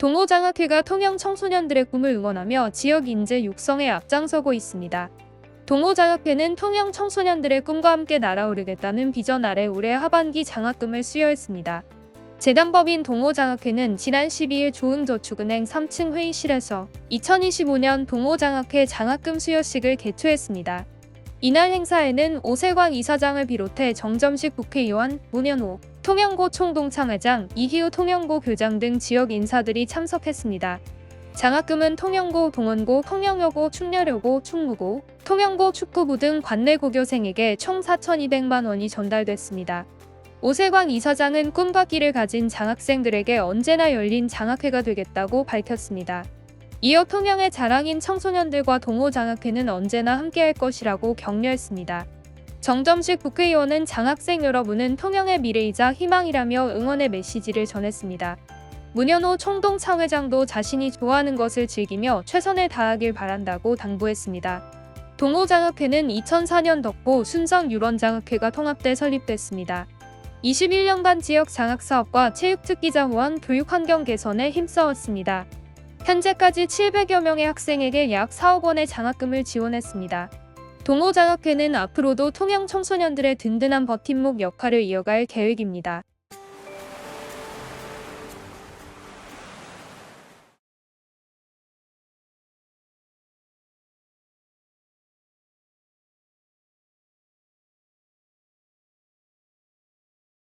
동호장학회가 통영 청소년들의 꿈을 응원하며 지역 인재 육성에 앞장서고 있습니다. 동호장학회는 통영 청소년들의 꿈과 함께 날아오르겠다는 비전 아래 올해 하반기 장학금을 수여했습니다. 재단법인 동호장학회는 지난 12일 조흥저축은행 3층 회의실에서 2025년 동호장학회 장학금 수여식을 개최했습니다. 이날 행사에는 오세광 이사장을 비롯해 정점식 국회의원, 문현호, 통영고 총동창회장, 이희우 통영고 교장 등 지역 인사들이 참석했습니다. 장학금은 통영고, 동원고, 통영여고, 충렬여고, 충무고, 통영고 축구부 등 관내 고교생에게 총 4,200만 원이 전달됐습니다. 오세광 이사장은 꿈과 끼를 가진 장학생들에게 언제나 열린 장학회가 되겠다고 밝혔습니다. 이어 통영의 자랑인 청소년들과 동호 장학회는 언제나 함께할 것이라고 격려했습니다. 정점식 국회의원은 장학생 여러분은 통영의 미래이자 희망이라며 응원의 메시지를 전했습니다. 문현호 총동 창회장도 자신이 좋아하는 것을 즐기며 최선을 다하길 바란다고 당부했습니다. 동호장학회는 2004년 덕고 순성 유런장학회가 통합돼 설립됐습니다. 21년간 지역 장학사업과 체육특기자 후원 교육환경 개선에 힘써왔습니다. 현재까지 700여 명의 학생에게 약 4억 원의 장학금을 지원했습니다. 동호장학회는 앞으로도 통영 청소년들의 든든한 버팀목 역할을 이어갈 계획입니다.